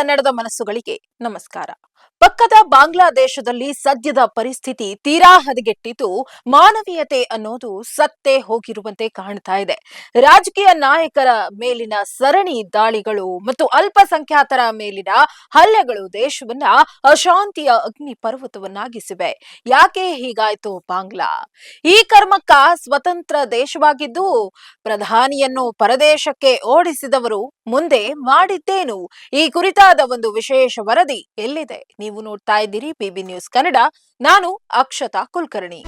ಕನ್ನಡದ ಮನಸ್ಸುಗಳಿಗೆ ನಮಸ್ಕಾರ. ಪಕ್ಕದ ಬಾಂಗ್ಲಾದೇಶದಲ್ಲಿ ಸದ್ಯದ ಪರಿಸ್ಥಿತಿ ತೀರಾ ಹದಗೆಟ್ಟಿದ್ದು ಮಾನವೀಯತೆ ಅನ್ನೋದು ಸತ್ತೇ ಹೋಗಿರುವಂತೆ ಕಾಣ್ತಾ ಇದೆ. ರಾಜಕೀಯ ನಾಯಕರ ಮೇಲಿನ ಸರಣಿ ದಾಳಿಗಳು ಮತ್ತು ಅಲ್ಪಸಂಖ್ಯಾತರ ಮೇಲಿನ ಹಲ್ಲೆಗಳು ದೇಶವನ್ನ ಅಶಾಂತಿಯ ಅಗ್ನಿ ಪರ್ವತವನ್ನಾಗಿಸಿವೆ. ಯಾಕೆ ಹೀಗಾಯ್ತು ಬಾಂಗ್ಲಾ? ಈ ಕರ್ಮಕ್ಕ ಸ್ವತಂತ್ರ ದೇಶವಾಗಿದ್ದು ಪ್ರಧಾನಿಯನ್ನು ಪರದೇಶಕ್ಕೆ ಓಡಿಸಿದವರು ಮುಂದೆ ಮಾಡಿದ್ದೇನು? ಈ ಕುರಿತಾದ ಒಂದು ವಿಶೇಷ ವರದಿ ಎಲ್ಲಿದೆ? ನೀವು ನೋಡ್ತಾ ಇದ್ದೀರಿ ಬಿಬಿ ನ್ಯೂಸ್ ಕನ್ನಡ. ನಾನು ಅಕ್ಷತಾ ಕುಲಕರ್ಣಿ.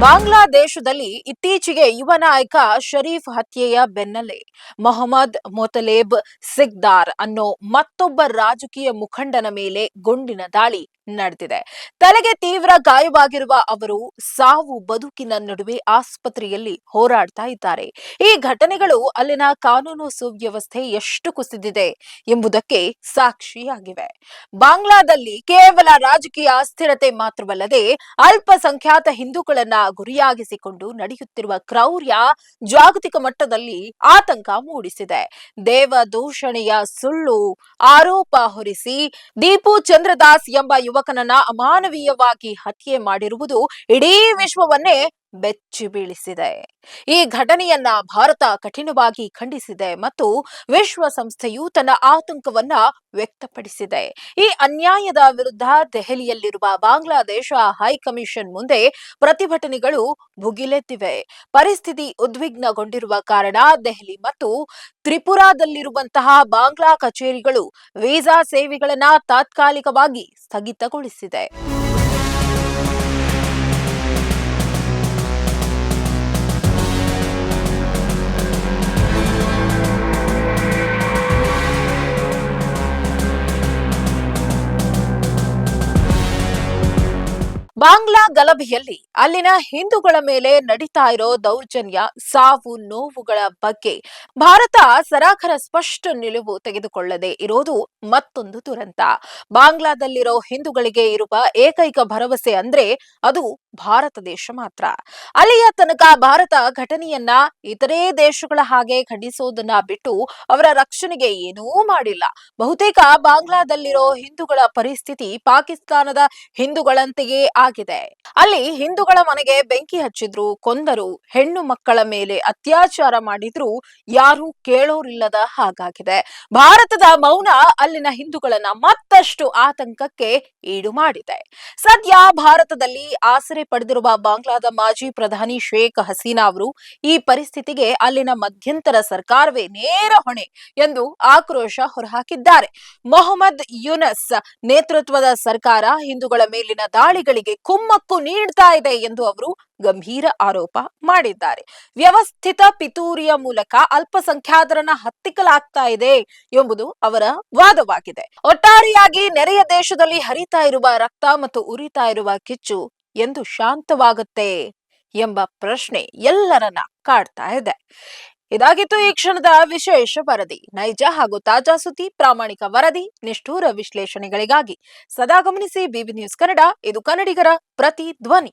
ಬಾಂಗ್ಲಾದೇಶದಲ್ಲಿ ಇತ್ತೀಚೆಗೆ ಯುವ ನಾಯಕ ಶರೀಫ್ ಹತ್ಯೆಯ ಬೆನ್ನಲ್ಲೇ ಮೊಹಮ್ಮದ್ ಮೊತಲೇಬ್ ಸಿಗ್ದಾರ್ ಅನ್ನೋ ಮತ್ತೊಬ್ಬ ರಾಜಕೀಯ ಮುಖಂಡನ ಮೇಲೆ ಗುಂಡಿನ ದಾಳಿ. ನಡೆದಿದೆ. ತಲೆಗೆ ತೀವ್ರ ಗಾಯವಾಗಿರುವ ಅವರು ಸಾವು ಬದುಕಿನ ನಡುವೆ ಆಸ್ಪತ್ರೆಯಲ್ಲಿ ಹೋರಾಡ್ತಾ ಇದ್ದಾರೆ. ಈ ಘಟನೆಗಳು ಅಲ್ಲಿನ ಕಾನೂನು ಸುವ್ಯವಸ್ಥೆ ಎಷ್ಟು ಕುಸಿದಿದೆ ಎಂಬುದಕ್ಕೆ ಸಾಕ್ಷಿಯಾಗಿವೆ. ಬಾಂಗ್ಲಾದಲ್ಲಿ ಕೇವಲ ರಾಜಕೀಯ ಅಸ್ಥಿರತೆ ಮಾತ್ರವಲ್ಲದೆ ಅಲ್ಪಸಂಖ್ಯಾತ ಹಿಂದೂಗಳನ್ನ ಗುರಿಯಾಗಿಸಿಕೊಂಡು ನಡೆಯುತ್ತಿರುವ ಕ್ರೌರ್ಯ ಜಾಗತಿಕ ಮಟ್ಟದಲ್ಲಿ ಆತಂಕ ಮೂಡಿಸಿದೆ. ದೇವ ದೂಷಣೆಯ ಸುಳ್ಳು ಆರೋಪ ಹೊರಿಸಿ ದೀಪು ಚಂದ್ರದಾಸ್ ಎಂಬ ಯುವಕನನ್ನ ಅಮಾನವೀಯವಾಗಿ ಹತ್ಯೆ ಮಾಡಿರುವುದು ಇಡೀ ವಿಶ್ವವನ್ನೇ ಬೆಚ್ಚಿ ಬೀಳಿಸಿದೆ. ಈ ಘಟನೆಯನ್ನ ಭಾರತ ಕಠಿಣವಾಗಿ ಖಂಡಿಸಿದೆ ಮತ್ತು ವಿಶ್ವಸಂಸ್ಥೆಯು ತನ್ನ ಆತಂಕವನ್ನ ವ್ಯಕ್ತಪಡಿಸಿದೆ. ಈ ಅನ್ಯಾಯದ ವಿರುದ್ಧ ದೆಹಲಿಯಲ್ಲಿರುವ ಬಾಂಗ್ಲಾದೇಶ ಹೈಕಮಿಷನ್ ಮುಂದೆ ಪ್ರತಿಭಟನೆಗಳು ಭುಗಿಲೆದ್ದಿವೆ. ಪರಿಸ್ಥಿತಿ ಉದ್ವಿಗ್ನಗೊಂಡಿರುವ ಕಾರಣ ದೆಹಲಿ ಮತ್ತು ತ್ರಿಪುರಾದಲ್ಲಿರುವಂತಹ ಬಾಂಗ್ಲಾ ಕಚೇರಿಗಳು ವೀಸಾ ಸೇವೆಗಳನ್ನ ತಾತ್ಕಾಲಿಕವಾಗಿ ಸ್ಥಗಿತಗೊಳಿಸಿದೆ. Bang ಗಲಭೆಯಲ್ಲಿ ಅಲ್ಲಿನ ಹಿಂದೂಗಳ ಮೇಲೆ ನಡೀತಾ ಇರೋ ದೌರ್ಜನ್ಯ, ಸಾವು, ನೋವುಗಳ ಬಗ್ಗೆ ಭಾರತ ಸರಾಖರ ಸ್ಪಷ್ಟ ನಿಲುವು ತೆಗೆದುಕೊಳ್ಳದೆ ಇರೋದು ಮತ್ತೊಂದು ದುರಂತ. ಬಾಂಗ್ಲಾದಲ್ಲಿರೋ ಹಿಂದೂಗಳಿಗೆ ಇರುವ ಏಕೈಕ ಭರವಸೆ ಅಂದ್ರೆ ಅದು ಭಾರತ ದೇಶ ಮಾತ್ರ. ಅಲ್ಲಿಯ ತನಕ ಭಾರತ ಘಟನೆಯನ್ನ ಇತರೆ ದೇಶಗಳ ಹಾಗೆ ಖಂಡಿಸೋದನ್ನ ಬಿಟ್ಟು ಅವರ ರಕ್ಷಣೆಗೆ ಏನೂ ಮಾಡಿಲ್ಲ. ಬಹುತೇಕ ಬಾಂಗ್ಲಾದಲ್ಲಿರೋ ಹಿಂದೂಗಳ ಪರಿಸ್ಥಿತಿ ಪಾಕಿಸ್ತಾನದ ಹಿಂದೂಗಳಂತೆಯೇ ಆಗಿದೆ. ಅಲ್ಲಿ ಹಿಂದೂಗಳ ಮನೆಗೆ ಬೆಂಕಿ ಹಚ್ಚಿದ್ರು, ಕೊಂದರು, ಹೆಣ್ಣು ಮಕ್ಕಳ ಮೇಲೆ ಅತ್ಯಾಚಾರ ಮಾಡಿದ್ರು, ಯಾರು ಕೇಳೋರಿಲ್ಲದ ಹಾಗಾಗಿದೆ. ಭಾರತದ ಮೌನ ಅಲ್ಲಿನ ಹಿಂದೂಗಳನ್ನ ಮತ್ತಷ್ಟು ಆತಂಕಕ್ಕೆ ಈಡು ಮಾಡಿದೆ. ಸದ್ಯ ಭಾರತದಲ್ಲಿ ಆಸರೆ ಪಡೆದಿರುವ ಬಾಂಗ್ಲಾದ ಮಾಜಿ ಪ್ರಧಾನಿ ಶೇಖ್ ಹಸೀನಾ ಅವರು ಈ ಪರಿಸ್ಥಿತಿಗೆ ಅಲ್ಲಿನ ಮಧ್ಯಂತರ ಸರ್ಕಾರವೇ ನೇರ ಹೊಣೆ ಎಂದು ಆಕ್ರೋಶ ಹೊರಹಾಕಿದ್ದಾರೆ. ಮೊಹಮ್ಮದ್ ಯುನಸ್ ನೇತೃತ್ವದ ಸರ್ಕಾರ ಹಿಂದೂಗಳ ಮೇಲಿನ ದಾಳಿಗಳಿಗೆ ಕುಮ್ಮಕ್ಕು ನೀಡ್ತಾ ಇದೆ ಎಂದು ಅವರು ಗಂಭೀರ ಆರೋಪ ಮಾಡಿದ್ದಾರೆ. ವ್ಯವಸ್ಥಿತ ಪಿತೂರಿಯ ಮೂಲಕ ಅಲ್ಪಸಂಖ್ಯಾತರನ್ನ ಹತ್ತಿಕ್ಕಲಾಗ್ತಾ ಇದೆ ಎಂಬುದು ಅವರ ವಾದವಾಗಿದೆ. ಒಟ್ಟಾರೆಯಾಗಿ ನೆರೆಯ ದೇಶದಲ್ಲಿ ಹರಿತಾ ಇರುವ ರಕ್ತ ಮತ್ತು ಉರಿತಾ ಇರುವ ಕಿಚ್ಚು ಎಂದು ಶಾಂತವಾಗುತ್ತೆ ಎಂಬ ಪ್ರಶ್ನೆ ಎಲ್ಲರನ್ನ ಕಾಡ್ತಾ ಇದೆ. ಇದಾಗಿತ್ತು ಈ ಕ್ಷಣದ ವಿಶೇಷ ವರದಿ. ನೈಜ ಹಾಗೂ ತಾಜಾ ಸುದ್ದಿ, ಪ್ರಾಮಾಣಿಕ ವರದಿ, ನಿಷ್ಠೂರ ವಿಶ್ಲೇಷಣೆಗಳಿಗಾಗಿ ಸದಾ ಗಮನಿಸಿ ಬಿಬಿ ನ್ಯೂಸ್ ಕನ್ನಡ, ಇದು ಕನ್ನಡಿಗರ ಪ್ರತಿ ಧ್ವನಿ